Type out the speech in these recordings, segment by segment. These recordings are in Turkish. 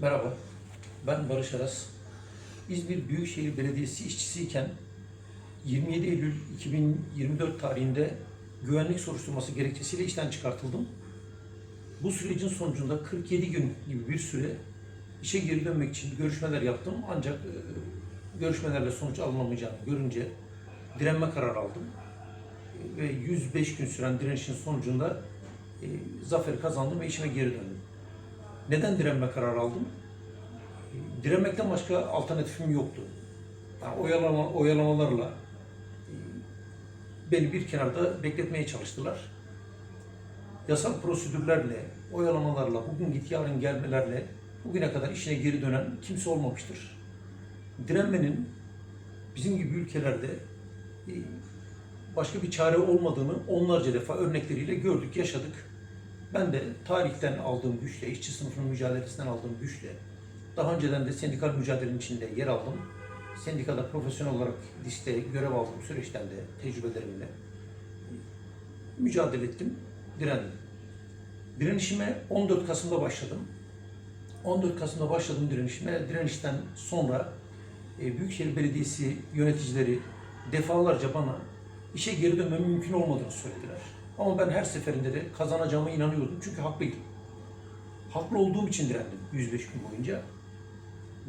Merhaba, ben Barış Aras. İzmir Büyükşehir Belediyesi işçisiyken 27 Eylül 2024 tarihinde güvenlik soruşturması gerekçesiyle işten çıkartıldım. Bu sürecin sonucunda 47 gün gibi bir süre işe geri dönmek için görüşmeler yaptım. Ancak e, görüşmelerle sonuç alınamayacağını görünce direnme kararı aldım. E, Ve 105 gün süren direnişin sonucunda e, zaferi kazandım ve işime geri döndüm. Neden direnme kararı aldım? Direnmekten başka alternatifim yoktu. Yani oyalama, oyalamalarla e, beni bir kenarda bekletmeye çalıştılar. Yasal prosedürlerle, oyalamalarla, bugün git yarın gelmelerle bugüne kadar işine geri dönen kimse olmamıştır. Direnmenin bizim gibi ülkelerde e, başka bir çare olmadığını onlarca defa örnekleriyle gördük, yaşadık. Ben de tarihten aldığım güçle, işçi sınıfının mücadelesinden aldığım güçle, daha önceden de sendikal mücadelenin içinde yer aldım. Sendikada profesyonel olarak liste görev aldığım süreçten de tecrübelerimle mücadele ettim, direndim. Direnişime 14 Kasım'da başladım. 14 Kasım'da başladım direnişime. Direnişten sonra e, Büyükşehir Belediyesi yöneticileri defalarca bana işe geri dönmemin mümkün olmadığını söylediler. Ama ben her seferinde de kazanacağıma inanıyordum çünkü haklıydım. Haklı olduğum için direndim 105 gün boyunca.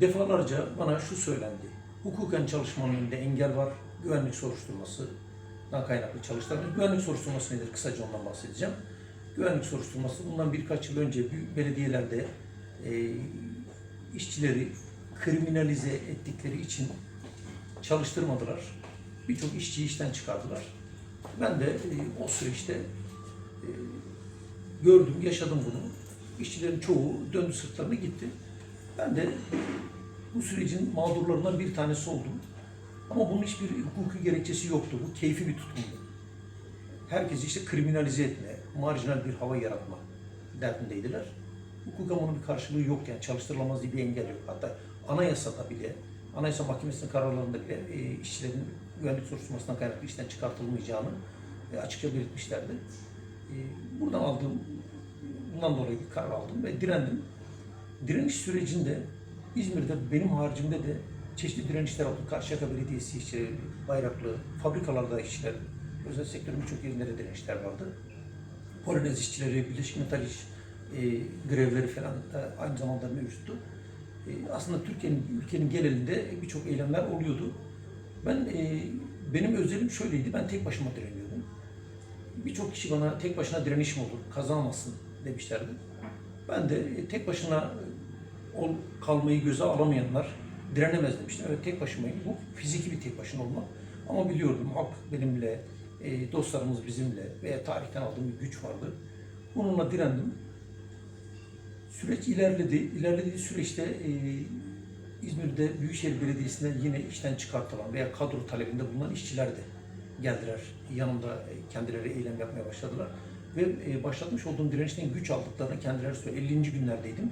Defalarca bana şu söylendi. Hukuken çalışmanın önünde engel var. Güvenlik soruşturmasından kaynaklı çalıştırma. Güvenlik soruşturması nedir? Kısaca ondan bahsedeceğim. Güvenlik soruşturması bundan birkaç yıl önce büyük belediyelerde e, işçileri kriminalize ettikleri için çalıştırmadılar. Birçok işçiyi işten çıkardılar. Ben de e, o süreçte e, gördüm, yaşadım bunu. İşçilerin çoğu döndü sırtlarına gitti. Ben de bu sürecin mağdurlarından bir tanesi oldum. Ama bunun hiçbir hukuki gerekçesi yoktu. Bu keyfi bir tutkumdu. Herkesi işte kriminalize etme, marjinal bir hava yaratma derdindeydiler. Hukuka bunun bir karşılığı yok yani çalıştırılamaz diye bir engel yok. Hatta anayasada bile, anayasa mahkemesinin kararlarında bile e, işçilerin güvenlik soruşturmasından kaynaklı işten çıkartılmayacağını e, açıkça belirtmişlerdi. E, buradan aldığım, bundan dolayı bir karar aldım ve direndim. Direniş sürecinde İzmir'de benim haricimde de çeşitli direnişler oldu. Karşıyaka Belediyesi işçileri, Bayraklı, fabrikalarda işçiler, özel sektörün birçok yerinde de direnişler vardı. Polonez işçileri, Birleşik Metal İş e, grevleri falan da aynı zamanda mevcuttu. E, aslında Türkiye'nin, ülkenin genelinde birçok eylemler oluyordu. Ben, e, benim özelim şöyleydi, ben tek başıma direniyordum. Birçok kişi bana tek başına direniş mi olur, kazanamazsın demişlerdi. Ben de e, tek başına e, ol, kalmayı göze alamayanlar direnemez demiştim. Evet tek başımayım. Bu fiziki bir tek başına olmak. Ama biliyordum halk benimle, e, dostlarımız bizimle veya tarihten aldığım bir güç vardı. Bununla direndim. Süreç ilerledi. İlerlediği süreçte e, İzmir'de Büyükşehir Belediyesi'nden yine işten çıkartılan veya kadro talebinde bulunan işçiler de geldiler. Yanımda kendileri eylem yapmaya başladılar. Ve e, başlatmış olduğum direnişten güç aldıklarını kendileri söyledi. 50. günlerdeydim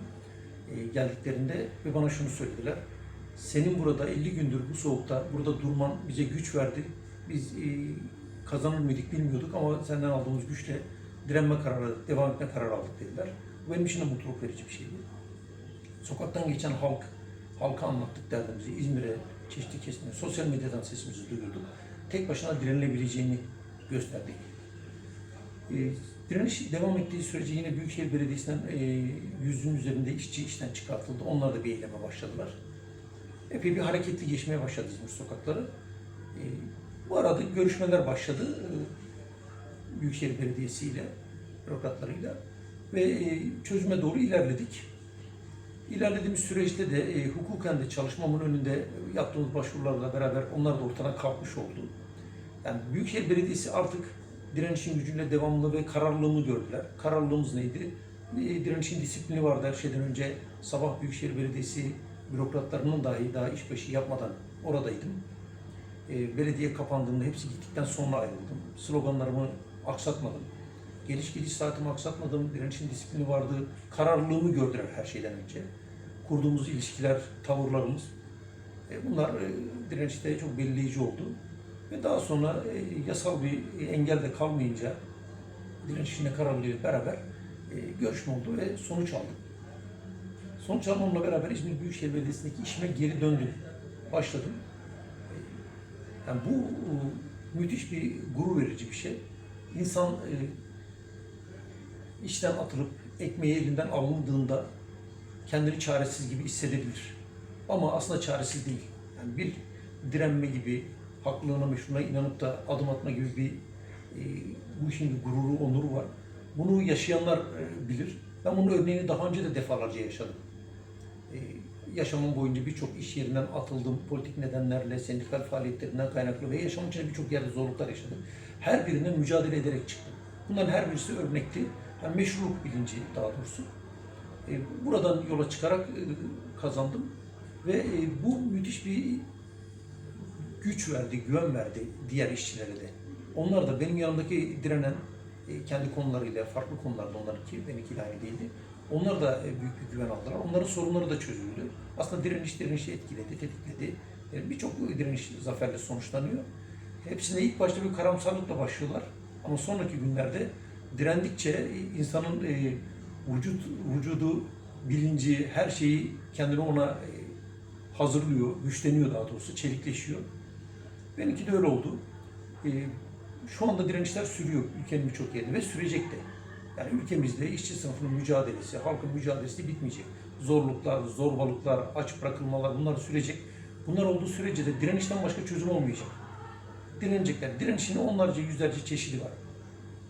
e, geldiklerinde ve bana şunu söylediler. Senin burada 50 gündür bu soğukta burada durman bize güç verdi. Biz e, kazanır mıydık bilmiyorduk ama senden aldığımız güçle direnme kararı, devam etme kararı aldık dediler. Bu benim için de mutluluk verici bir şeydi. Sokaktan geçen halk, halka anlattık derdimizi. İzmir'e, çeşitli kesimlere, sosyal medyadan sesimizi duyurduk. Tek başına direnilebileceğini gösterdik. E, direniş devam ettiği sürece yine Büyükşehir Belediyesi'nden e, yüzün üzerinde işçi işten çıkartıldı. Onlar da bir eyleme başladılar. Epey bir hareketli geçmeye başladı İzmir sokakları. E, bu arada görüşmeler başladı e, Büyükşehir Belediyesi ile, bürokratlarıyla ve e, çözüme doğru ilerledik. İlerlediğimiz süreçte de e, hukuken de çalışmamın önünde yaptığımız başvurularla beraber onlar da ortadan kalkmış oldu. Yani Büyükşehir Belediyesi artık direnişin gücüyle devamlı ve kararlılığımı gördüler. Kararlılığımız neydi? E, direnişin disiplini vardı her şeyden önce. Sabah Büyükşehir Belediyesi bürokratlarının dahi daha işbaşı yapmadan oradaydım. E, belediye kapandığında hepsi gittikten sonra ayrıldım. Sloganlarımı aksatmadım. Geliş gidiş saatimi aksatmadım. Direnişin disiplini vardı. Kararlılığımı gördüler her şeyden önce. Kurduğumuz ilişkiler, tavırlarımız. E, bunlar e, direnişte çok belirleyici oldu. Ve daha sonra e, yasal bir engel de kalmayınca direnişine kararlılığıyla beraber e, görüşme oldu ve sonuç aldık. Sonuç onunla beraber İzmir Büyükşehir Belediyesi'ndeki işime geri döndüm. Başladım. Yani bu e, müthiş bir gurur verici bir şey. İnsan e, işten atılıp ekmeği elinden alındığında kendini çaresiz gibi hissedebilir. Ama aslında çaresiz değil. Yani bir direnme gibi, haklılığına, meşruuna inanıp da adım atma gibi bir e, bu işin bir gururu, onuru var. Bunu yaşayanlar e, bilir. Ben bunun örneğini daha önce de defalarca yaşadım. E, yaşamım boyunca birçok iş yerinden atıldım. Politik nedenlerle, sendikal faaliyetlerinden kaynaklı ve yaşamım içinde birçok yerde zorluklar yaşadım. Her birinden mücadele ederek çıktım. Bunların her birisi örnekli. Yani meşruluk bilinci daha doğrusu. E, buradan yola çıkarak e, kazandım. Ve e, bu müthiş bir güç verdi, güven verdi diğer işçilere de. Onlar da benim yanımdaki direnen e, kendi konularıyla, farklı konularda onlarınki, benimkiyle aynı değildi. Onlar da e, büyük bir güven aldılar. Onların sorunları da çözüldü. Aslında direniş direnişi etkiledi, tetikledi. E, Birçok direniş zaferle sonuçlanıyor. Hepsine ilk başta bir karamsarlıkla başlıyorlar. Ama sonraki günlerde direndikçe insanın e, vücut vücudu, bilinci, her şeyi kendini ona e, hazırlıyor, güçleniyor daha doğrusu, çelikleşiyor. Benimki de öyle oldu. E, şu anda direnişler sürüyor ülkenin birçok yerinde ve sürecek de. Yani ülkemizde işçi sınıfının mücadelesi, halkın mücadelesi bitmeyecek. Zorluklar, zorbalıklar, aç bırakılmalar bunlar sürecek. Bunlar olduğu sürece de direnişten başka çözüm olmayacak. Direnecekler. Direnişin onlarca, yüzlerce çeşidi var.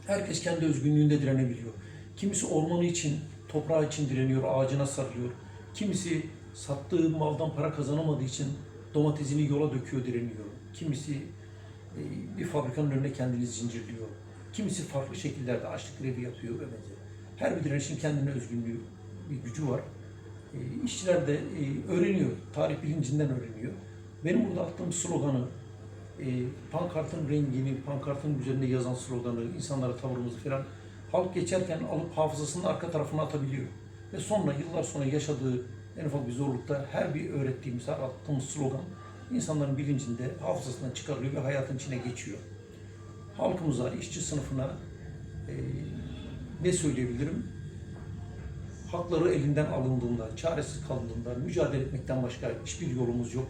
Herkes kendi özgünlüğünde direnebiliyor. Kimisi ormanı için, toprağı için direniyor, ağacına sarılıyor. Kimisi sattığı maldan para kazanamadığı için domatesini yola döküyor, direniyor. Kimisi e, bir fabrikanın önüne kendini zincirliyor. Kimisi farklı şekillerde açlık grevi yapıyor ve benzeri. Her bir direnişin kendine özgünlüğü, bir gücü var. E, işçiler de e, öğreniyor, tarih bilincinden öğreniyor. Benim burada attığım sloganı, e, pankartın rengini, pankartın üzerinde yazan sloganı, insanlara tavırımızı falan halk geçerken alıp hafızasının arka tarafına atabiliyor. Ve sonra yıllar sonra yaşadığı en ufak bir zorlukta her bir öğrettiğimiz, her attığımız slogan insanların bilincinde, hafızasından çıkarılıyor ve hayatın içine geçiyor. Halkımıza, işçi sınıfına e, ne söyleyebilirim? Hakları elinden alındığında, çaresiz kalındığında mücadele etmekten başka hiçbir yolumuz yok.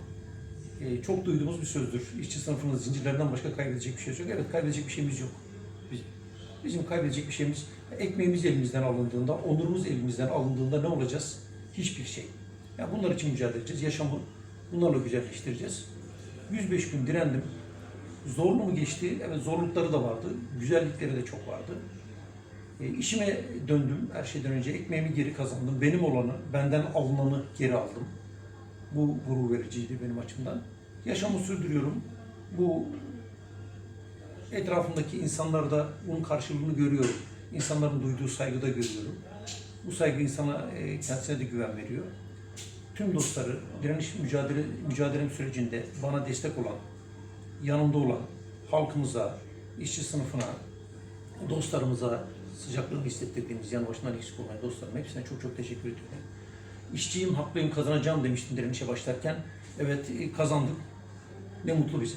E, çok duyduğumuz bir sözdür. İşçi sınıfının zincirlerinden başka kaybedecek bir şey yok. Evet kaybedecek bir şeyimiz yok. Biz, bizim kaybedecek bir şeyimiz ekmeğimiz elimizden alındığında, onurumuz elimizden alındığında ne olacağız? Hiçbir şey. Yani bunlar için mücadele edeceğiz. Yaşamı bunlarla güzelleştireceğiz. 105 gün direndim. Zorlu mu geçti? Evet zorlukları da vardı. Güzellikleri de çok vardı. E, işime döndüm her şeyden önce. Ekmeğimi geri kazandım. Benim olanı, benden alınanı geri aldım. Bu gurur vericiydi benim açımdan. Yaşamı sürdürüyorum. Bu etrafımdaki insanlarda bunun karşılığını görüyorum. İnsanların duyduğu saygıda görüyorum. Bu saygı insana e, kendisine de güven veriyor. Tüm dostları direniş mücadele mücadelem sürecinde bana destek olan, yanımda olan halkımıza, işçi sınıfına, dostlarımıza sıcaklığını hissettirdiğimiz, yan başından eksik olmayan dostlarıma hepsine çok çok teşekkür ediyorum. İşçiyim, haklıyım, kazanacağım demiştim direnişe başlarken. Evet, e, kazandık. Ne mutlu bize.